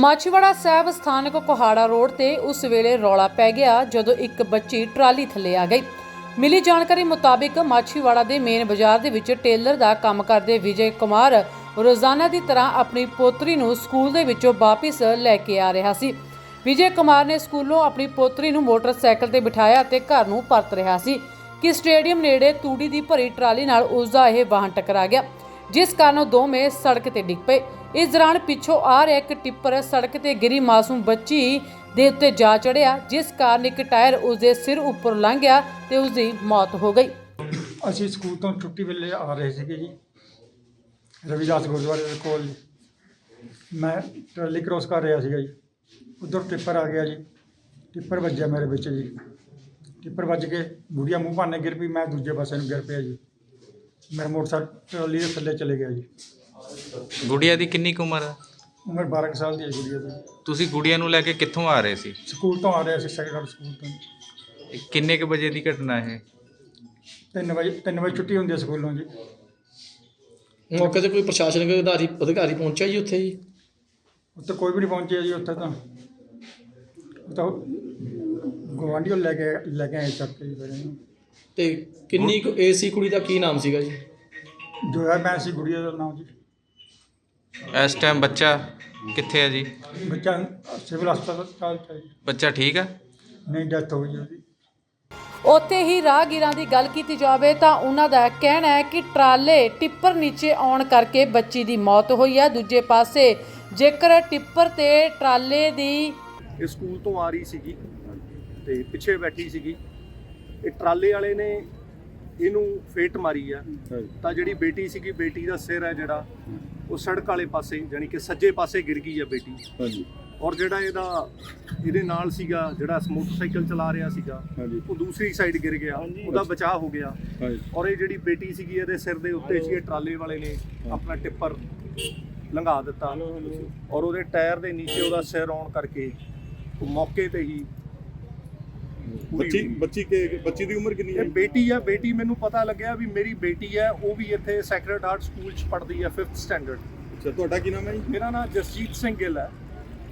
ਮਾਛੀਵਾੜਾ ਸਾਹਿਬ ਸਥਾਨਕ ਕੋਹਾੜਾ ਰੋਡ ਤੇ ਉਸ ਵੇਲੇ ਰੌਲਾ ਪੈ ਗਿਆ ਜਦੋਂ ਇੱਕ ਬੱਚੀ ਟਰਾਲੀ ਥੱਲੇ ਆ ਗਈ। ਮਿਲੀ ਜਾਣਕਾਰੀ ਮੁਤਾਬਿਕ ਮਾਛੀਵਾੜਾ ਦੇ ਮੇਨ ਬਾਜ਼ਾਰ ਦੇ ਵਿੱਚ ਟੇਲਰ ਦਾ ਕੰਮ ਕਰਦੇ ਵਿਜੇ ਕੁਮਾਰ ਰੋਜ਼ਾਨਾ ਦੀ ਤਰ੍ਹਾਂ ਆਪਣੀ ਪੋਤਰੀ ਨੂੰ ਸਕੂਲ ਦੇ ਵਿੱਚੋਂ ਵਾਪਿਸ ਲੈ ਕੇ ਆ ਰਿਹਾ ਸੀ। ਵਿਜੇ ਕੁਮਾਰ ਨੇ ਸਕੂਲੋਂ ਆਪਣੀ ਪੋਤਰੀ ਨੂੰ ਮੋਟਰਸਾਈਕਲ ਤੇ ਬਿਠਾਇਆ ਤੇ ਘਰ ਨੂੰ ਪਰਤ ਰਿਹਾ ਸੀ। ਕਿ ਸਟੇਡੀਅਮ ਨੇੜੇ ਤੂੜੀ ਦੀ ਭਰੀ ਟਰਾਲੀ ਨਾਲ ਉਸ ਦਾ ਇਹ ਵਾਹਨ ਟਕਰਾ ਗਿਆ। ਜਿਸ ਕਾਰਨ ਉਹ ਦੋਵੇਂ ਸੜਕ ਤੇ ਡਿੱਗ ਪਏ। ਇਸ ਦੌਰਾਨ ਪਿੱਛੋਂ ਆ ਰਿਹਾ ਇੱਕ ਟਿੱਪਰ ਸੜਕ ਤੇ ਗਿਰੀ ਮਾਸੂਮ ਬੱਚੀ ਦੇ ਉੱਤੇ ਜਾ ਚੜਿਆ, ਜਿਸ ਕਾਰਨ ਇੱਕ ਟਾਇਰ ਉਸ ਦੇ ਸਿਰ ਉੱਪਰ ਲੰਘ ਗਿਆ ਤੇ ਉਸ ਦੀ ਮੌਤ ਹੋ ਗਈ। ਅਸੀਂ ਸਕੂਲ ਤੋਂ ਛੁੱਟੀ ਵੇਲੇ ਆ ਰਹੇ ਸੀਗੇ ਜੀ, ਰਵਿਦਾਸ ਗੁਰਦੁਆਰੇ ਦੇ ਕੋਲ। ਜੀ ਮੈਂ ਟਰਾਲੀ ਕ੍ਰੋਸ ਕਰ ਰਿਹਾ ਸੀਗਾ ਜੀ, ਉਧਰ ਟਿੱਪਰ ਆ ਗਿਆ ਜੀ, ਟਿੱਪਰ ਵੱਜਿਆ ਮੇਰੇ ਵਿੱਚ ਜੀ। ਟਿੱਪਰ ਵੱਜ ਕੇ ਬੁੜੀਆ ਮੂੰਹ ਭਾਨੇ ਗਿਰ ਪਈ, ਮੈਂ ਦੂਜੇ ਪਾਸੇ ਨੂੰ ਗਿਰ ਪਿਆ ਜੀ। ਮੇਰਾ ਮੋਟਰਸਾਈਕਲ ਟਰਾਲੀ ਦੇ ਥੱਲੇ ਚਲੇ ਗਿਆ ਜੀ। ਗੁੜੀਆ ਦੀ ਕਿੰਨੀ ਕੁ ਉਮਰ ਹੈ ਉਮਰ 12 ਕੁ ਸਾਲ ਦੀ ਹੈ ਗੁੜੀਆ ਦੀ। ਤੁਸੀਂ ਗੁੜੀਆ ਨੂੰ ਲੈ ਕੇ ਕਿੱਥੋਂ ਆ ਰਹੇ ਸੀ? ਸਕੂਲ ਤੋਂ ਆ ਰਿਹਾ ਸੀ ਸੈਕੰਡਰੀ ਸਕੂਲ ਤੋਂ। ਇਹ ਕਿੰਨੇ ਕੁ ਵਜੇ ਦੀ ਘਟਨਾ ਇਹ? 3 ਵਜੇ 3 ਵਜੇ ਛੁੱਟੀ ਹੁੰਦੀ ਹੈ ਸਕੂਲੋਂ ਜੀ। ਮੌਕੇ ਤੇ ਕੋਈ ਪ੍ਰਸ਼ਾਸਨਿਕ ਅਧਿਕਾਰੀ ਅਧਿਕਾਰੀ ਪਹੁੰਚਿਆ ਜੀ ਉੱਥੇ ਜੀ? ਉੱਥੇ ਕੋਈ ਵੀ ਨਹੀਂ ਪਹੁੰਚਿਆ ਜੀ ਉੱਥੇ ਤਾਂ। ਉਹ ਤਾਂ ਗਵਾਂਢੀਓ ਲੈ ਕੇ ਲੈ ਕੇ ਆਏ ਚੱਕ ਕੇ ਜੀ ਫਿਰ ਇਹਨੂੰ। ਤੇ ਕਿੰਨੀ ਕੁ ਏਸੀ ਕੁੜੀ ਦਾ ਕੀ ਨਾਮ ਸੀਗਾ ਜੀ? ਜੋ ਹੈ ਮੈਂ ਸੀ ਗੁੜੀਆ ਦਾ ਨਾਮ ਜੀ। ਇਸ ਟਾਈਮ ਬੱਚਾ ਕਿੱਥੇ ਹੈ ਜੀ? ਬੱਚਾ ਸਿਵਲ ਹਸਪਤਾਲ ਚ ਹੈ ਜੀ। ਬੱਚਾ ਠੀਕ ਹੈ ਨਹੀਂ ਡੈਥ ਹੋ ਗਈ ਉਹਦੀ। ਉੱਥੇ ਹੀ ਰਾਹਗੀਰਾਂ ਦੀ ਗੱਲ ਕੀਤੀ ਜਾਵੇ ਤਾਂ ਉਹਨਾਂ ਦਾ ਕਹਿਣਾ ਹੈ ਕਿ ਟਰਾਲੇ ਟਿੱਪਰ ਨੀਚੇ ਆਉਣ ਕਰਕੇ ਬੱਚੀ ਦੀ ਮੌਤ ਹੋਈ ਹੈ। ਦੂਜੇ ਪਾਸੇ ਜੇਕਰ ਟਿੱਪਰ ਤੇ ਟਰਾਲੇ ਦੀ ਇਹ ਸਕੂਲ ਤੋਂ ਆ ਰਹੀ ਸੀਗੀ ਤੇ ਪਿੱਛੇ ਬੈਠੀ ਸੀਗੀ। ਇਹ ਟਰਾਲੇ ਵਾਲੇ ਨੇ ਇਹਨੂੰ ਫੇਟ ਮਾਰੀ ਆ। ਤਾਂ ਜਿਹੜੀ ਬੇਟੀ ਸੀਗੀ ਬੇਟੀ ਦਾ ਸਿਰ ਹੈ ਜਿਹੜਾ ਉਹ ਸੜਕ ਵਾਲੇ ਪਾਸੇ ਯਾਨੀ ਕਿ ਸੱਜੇ ਪਾਸੇ ਗਿਰ ਗਈ ਆ ਬੇਟੀ। ਹਾਂਜੀ। ਔਰ ਜਿਹੜਾ ਇਹਦਾ ਇਹਦੇ ਨਾਲ ਸੀਗਾ ਜਿਹੜਾ ਮੋਟਰਸਾਈਕਲ ਚਲਾ ਰਿਹਾ ਸੀਗਾ ਉਹ ਦੂਸਰੀ ਸਾਈਡ ਗਿਰ ਗਿਆ। ਉਹਦਾ ਬਚਾਅ ਹੋ ਗਿਆ। ਹਾਂਜੀ। ਔਰ ਇਹ ਜਿਹੜੀ ਬੇਟੀ ਸੀਗੀ ਇਹਦੇ ਸਿਰ ਦੇ ਉੱਤੇ ਸੀ ਇਹ ਟਰਾਲੇ ਵਾਲੇ ਨੇ ਆਪਣਾ ਟਿੱਪਰ ਲੰਘਾ ਦਿੱਤਾ। ਔਰ ਉਹਦੇ ਟਾਇਰ ਦੇ ਨੀਚੇ ਉਹਦਾ ਸਿਰ ਆਉਣ ਕਰਕੇ ਉਹ ਮੌਕੇ ਤੇ ਹੀ ਬੱਚੀ ਹੋ। ਬੱਚੀ ਕੇ ਬੱਚੀ ਦੀ ਉਮਰ ਕਿੰਨੀ ਹੈ? ਇਹ ਬੇਟੀ ਆ ਬੇਟੀ ਮੈਨੂੰ ਪਤਾ ਲੱਗਿਆ ਵੀ ਮੇਰੀ ਬੇਟੀ ਹੈ ਉਹ ਵੀ ਇੱਥੇ ਸੈਕਰਡ ਹਾਰਟ ਸਕੂਲ 'ਚ ਪੜ੍ਹਦੀ ਹੈ 5th ਸਟੈਂਡਰਡ ਅੱਛਾ ਤੁਹਾਡਾ ਕੀ ਨਾਮ ਹੈ ਜੀ? ਮੇਰਾ ਨਾਮ ਜਸਜੀਤ ਸਿੰਘ ਗਿੱਲ ਹੈ।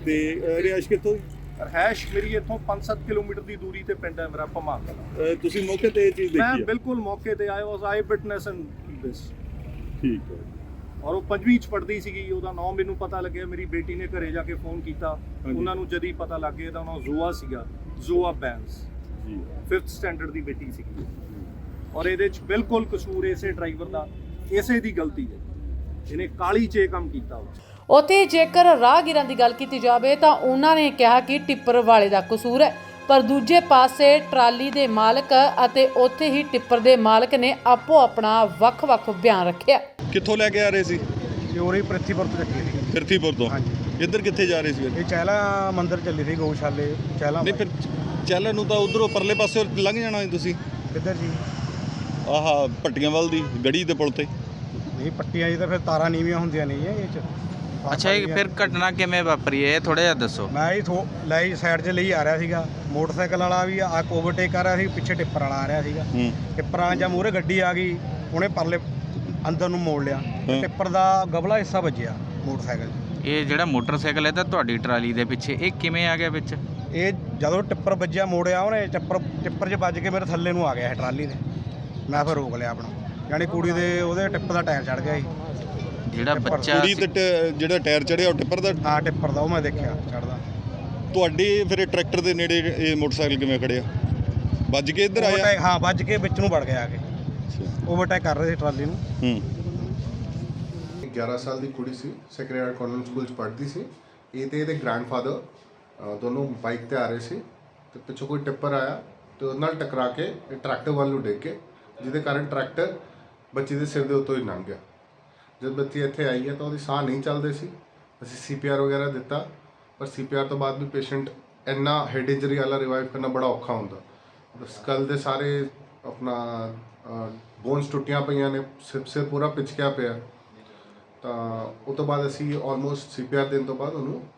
ਤੇ ਰਿਹਾਇਸ਼ ਕਿੱਥੋਂ? ਰਹਿਸ਼ ਮੇਰੀ ਇੱਥੋਂ 5-7 ਕਿਲੋਮੀਟਰ ਦੀ ਦੂਰੀ ਤੇ ਪਿੰਡ ਹੈ ਮੇਰਾ ਅਹ, ਤੁਸੀਂ ਮੌਕੇ ਤੇ ਇਹ ਚੀਜ਼ ਮੈਂ ਦੇਖੀ ਹੈ ਬਿਲਕੁਲ ਮੌਕੇ ਤੇ ਆਇਆ ਵਾਸ ਆਈ ਵਿਟਨੈਸ ਇਨ ਦਿਸ ਠੀਕ ਹੈ। ਔਰ ਉਹ ਪੰਜਵੀਂ ਚ ਪੜ੍ਹਦੀ ਸੀਗੀ ਉਹਦਾ ਨਾਮ ਮੈਨੂੰ ਪਤਾ ਲੱਗਿਆ ਮੇਰੀ ਬੇਟੀ ਨੇ ਘਰੇ ਜਾ ਕੇ ਫੋਨ ਕੀਤਾ। ਉਹਨਾਂ ਨੂੰ ਜਦੀ ਪਤਾ ਲੱਗ ਗਿਆ ਤਾਂ ਨਾਮ ਜ਼ੋਆ ਸੀਗਾ ਜ਼ੋਆ ਬੈਂਸ। ਜੀ। 5th ਸਟੈਂਡਰਡ ਦੀ ਬੇਟੀ ਸੀਗੀ। ਔਰ ਇਹਦੇ ਚ ਬਿਲਕੁਲ ਕਸੂਰ ਇਸੇ ਡਰਾਈਵਰ ਦਾ ਇਸੇ ਦੀ ਗਲਤੀ ਹੈ। ਇਹਨੇ ਕਾਲੀ ਚੇ ਕੰਮ ਕੀਤਾ ਉਹ ਉੱਥੇ ਜੇਕਰ ਰਾਹਗੀਰਾਂ ਦੀ ਗੱਲ ਕੀਤੀ ਜਾਵੇ ਤਾਂ ਉਹਨਾਂ ਨੇ ਕਿਹਾ ਕਿ ਟਿੱਪਰ ਵਾਲੇ ਦਾ ਕਸੂਰ ਹੈ। ਪਰ ਦੂਜੇ ਪਾਸੇ ਟਰਾਲੀ ਦੇ ਮਾਲਕ ਅਤੇ ਉੱਥੇ ਹੀ ਟਿੱਪਰ ਦੇ ਮਾਲਕ ਨੇ ਆਪੋ ਆਪਣਾ ਵੱਖ-ਵੱਖ ਬਿਆਨ ਰੱਖਿਆ। ਕਿੱਥੋਂ ਲੈ ਕੇ ਆ ਰਹੇ ਸੀ? ਚੋਰੀ ਪ੍ਰਿਥੀਪੁਰ ਤੋਂ ਚੱਕੀ ਸੀ ਫਿਰਤੀਪੁਰ ਤੋਂ? ਹਾਂਜੀ। ਇੱਧਰ ਕਿੱਥੇ ਜਾ ਰਹੇ ਸੀ ਇਹ ਚਹਿਲਾ ਮੰਦਿਰ ਚੱਲੀ ਸੀ ਗਊਸ਼ਾਲੇ ਚਹਿਲਾ ਨਹੀਂ ਫਿਰ ਚੱਲਣ ਨੂੰ ਤਾਂ ਉਧਰੋਂ ਪਰਲੇ ਪਾਸੇ ਲੰਘ ਜਾਣਾ ਸੀ ਤੁਸੀਂ। ਕਿੱਧਰ ਜੀ ਆਹਾ ਪੱਟੀਆਂ ਵੱਲ ਦੀ ਗੜੀ ਦੇ ਪੁਲ ਤੇ। ਨਹੀਂ ਪੱਟੀਆਂ ਜੀ ਤਾਂ ਫਿਰ ਤਾਰਾਂ ਨੀਵੀਆਂ ਹੁੰਦੀਆਂ ਨਹੀਂ ਇਹ ਚ। ਅੱਛਾ ਇਹ ਫਿਰ ਘਟਨਾ ਕਿਵੇਂ ਵਾਪਰੀ ਹੈ? ਇਹ ਥੋੜਾ ਜਿਹਾ ਦੱਸੋ। ਮੈਂ ਹੀ ਥੋ ਲਈ ਸਾਈਡ 'ਚ ਲਈ ਆ ਰਿਹਾ ਸੀਗਾ। ਮੋਟਰਸਾਈਕਲ ਵਾਲਾ ਵੀ ਆ ਓਵਰਟੇਕ ਕਰ ਰਿਹਾ ਸੀ ਪਿੱਛੇ ਟਿੱਪਰ ਵਾਲਾ ਆ ਰਿਹਾ ਸੀਗਾ। ਹੂੰ। ਟਿੱਪਰਾਂ ਜਾਂ ਮੂਹਰੇ ਗੱਡੀ ਆ ਗਈ ਉਹਨੇ ਪਰਲੇ ਅੰਦਰ ਨੂੰ ਮੋੜ ਲਿਆ। ਟਿੱਪਰ ਦਾ ਗਬਲਾ ਹਿੱਸਾ ਵੱਜਿਆ ਮੋਟਰਸਾਈਕਲ ਇਹ ਜਿਹੜਾ ਮੋਟਰਸਾਈਕਲ ਹੈ ਤਾਂ ਤੁਹਾਡੀ ਟਰਾਲੀ ਦੇ ਪਿੱਛੇ। ਇਹ ਕਿਵੇਂ ਆ ਗਿਆ ਵਿੱਚ? ਇਹ ਜਦੋਂ ਟਿੱਪਰ ਵੱਜਿਆ ਮੋੜਿਆ ਉਹਨੇ ਟਿੱਪਰ ਟਿੱਪਰ 'ਚ ਵੱਜ ਕੇ ਮੇਰੇ ਥੱਲੇ ਨੂੰ ਆ ਗਿਆ ਇਹ ਟਰਾਲੀ ਦੇ ਮੈਂ ਫਿਰ ਰੋਕ ਲਿਆ ਆਪਣਾ। ਯਾਨੀ ਕੁੜੀ ਦੇ ਉਹਦੇ ਟਿੱਪ ਦਾ ਟਾਇਰ ਚੜ ਗਿਆ ਸੀ। ਜਿਹੜਾ ਬੱਚਾ ਕੁੜੀ ਤੇ ਟ- ਜਿਹੜਾ ਟਾਇਰ ਚੜਿਆ ਉਹ ਟਿੱਪਰ ਦਾ? ਹਾਂ ਟਿੱਪਰ ਦਾ ਉਹ ਮੈਂ ਦੇਖਿਆ ਚੜਦਾ ਤੁਹਾਡੇ ਫਿਰ ਇਹ ਟਰੈਕਟਰ ਦੇ ਨੇੜੇ ਇਹ ਮੋਟਰਸਾਈਕਲ ਕਿਵੇਂ ਖੜਿਆ ਵੱਜ ਕੇ ਇੱਧਰ ਆਇਆ? ਓਵਰਟੇਕ ਹਾਂ ਵੱਜ ਕੇ ਵਿੱਚ ਨੂੰ ਵੜ ਗਿਆ ਆ ਕੇ। ਓਵਰਟੇਕ ਕਰ ਰਹੇ ਸੀ ਟਰਾਲੀ ਨੂੰ। ਹੂੰ। 11 ਸਾਲ ਦੀ ਕੁੜੀ ਸੀ ਸੈਕਰਡ ਹਾਰਟ ਕਾਨਵੈਂਟ ਸਕੂਲ ਚ ਪੜ੍ਹਦੀ ਸੀ। ਇਹ ਤੇ ਇਹਦੇ ਗ੍ਰੈਂਡਫਾਦਰ ਦੋਨੋਂ ਬਾਈਕ ਤੇ ਆ ਰਹੇ ਸੀ ਤੇ ਪਿੱਛੋਂ ਕੋਈ ਟਿੱਪਰ ਆਇਆ ਤੇ ਉਹਦੇ ਨਾਲ ਟਕਰਾ ਕੇ ਇਹ ਟਰੈਕਟਰ ਵੱਲ ਨੂੰ ਡਿੱਗ ਕੇ, ਜਿਹਦੇ ਕਾਰਨ ਟਰੈਕਟਰ ਬੱਚੀ ਦੇ ਸਿਰ ਦੇ ਉੱਤੋਂ ਹੀ ਲੰਘ ਗਿਆ। ਜਦ ਬੱਚੀ ਇੱਥੇ ਆਈ ਹੈ ਤਾਂ ਉਹਦੀ ਸਾਹ ਨਹੀਂ ਚੱਲਦੇ ਸੀ। ਅਸੀਂ ਸੀਪੀਆਰ ਵਗੈਰਾ ਦਿੱਤਾ, ਪਰ ਸੀਪੀਆਰ ਤੋਂ ਬਾਅਦ ਵੀ ਪੇਸ਼ੈਂਟ ਇੰਨਾ ਹੈਡ ਇੰਜਰੀ ਵਾਲਾ ਰਿਵਾਈਵ ਕਰਨਾ ਬੜਾ ਔਖਾ ਹੁੰਦਾ। ਸਕਲ ਦੇ ਸਾਰੇ ਆਪਣਾ ਬੋਨਸ ਟੁੱਟੀਆਂ ਪਈਆਂ ਨੇ, ਸਿਰ ਸਿਰ ਪੂਰਾ ਪਿਚਕਿਆ ਪਿਆ। ਤਾਂ ਉਹ ਤੋਂ ਬਾਅਦ ਅਸੀਂ ਆਲਮੋਸਟ ਸੀਪੀਆਰ ਦੇਣ ਤੋਂ ਬਾਅਦ ਉਹਨੂੰ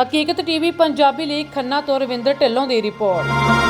ਹਕੀਕਤ ਟੀਵੀ ਪੰਜਾਬੀ ਲਈ ਖੰਨਾ ਤੋਂ ਰਵਿੰਦਰ ਢਿੱਲੋਂ ਦੀ ਰਿਪੋਰਟ।